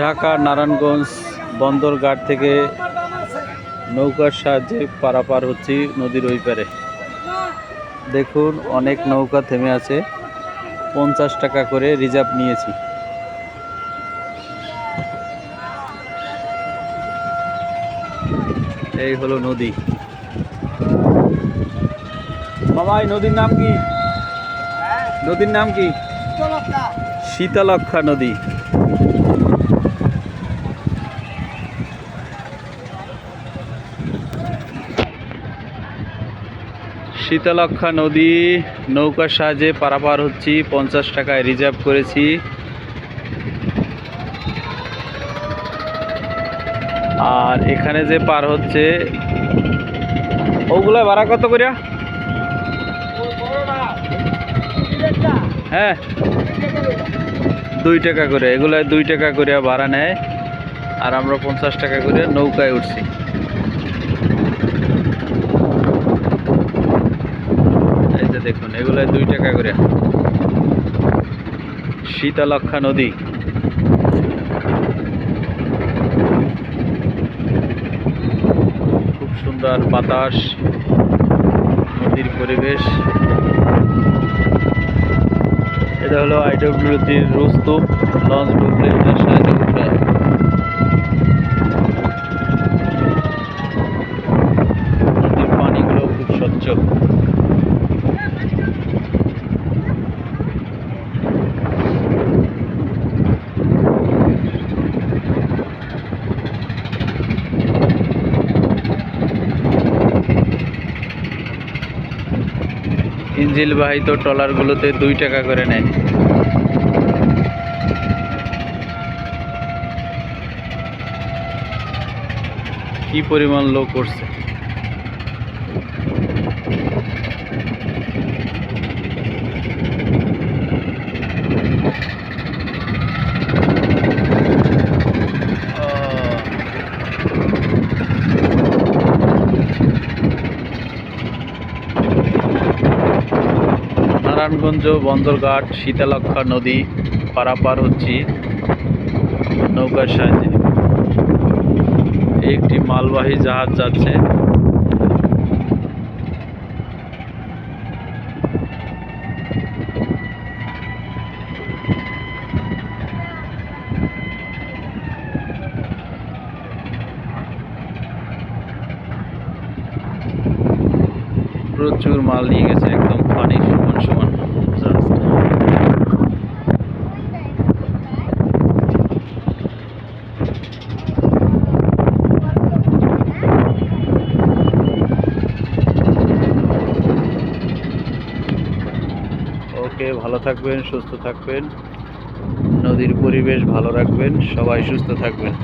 ঢাকা নারায়ণগঞ্জ বন্দরঘাট থেকে নৌকার সাহায্যে পারাপার হচ্ছি নদীর ওই পারে। দেখুন অনেক নৌকা থেমে আছে। পঞ্চাশ টাকা করে রিজার্ভ নিয়েছি। এই হলো নদী। মামা এই নদীর নাম কি? নদীর নাম কি? শীতলক্ষা নদী। শীতলক্ষা নদী নৌকার সাহায্যে পারাপার হচ্ছি, পঞ্চাশ টাকায় রিজার্ভ করেছি। আর এখানে যে পার হচ্ছে, ওগুলা ভাড়া কত করিয়া? হ্যাঁ দুই টাকা করে। এগুলা দুই টাকা করে ভাড়া নেয়। আর আমরা পঞ্চাশ টাকা করে নৌকায় উঠছি এই যে দেখুন, এগুলো দুই টাকা করে। শীতলক্ষা নদী। খুব সুন্দর বাতাস, নদীর পরিবেশ। এটা হলো আইডব্লিউজির রুস্তুম লঞ্চ ডুবলে এটার সাহায্যে উঠবে নদীর পানিগুলো খুব স্বচ্ছ ইঞ্জিল বাহিত ট্রলারগুলোতে দুই টাকা করে নেয়। কি পরিমাণ লোক করছে নারায়ণগঞ্জ বন্দরঘাট শীতলক্ষা নদী পারাপার হচ্ছি নৌকার সাহায্যে। একটি মালবাহী জাহাজ যাচ্ছে। প্রচুর মাল নিয়ে গেছে একদম। পানি সমান সমান। ওকে ভালো থাকবেন, সুস্থ থাকবেন নদীর পরিবেশ ভালো রাখবেন, সবাই সুস্থ থাকবেন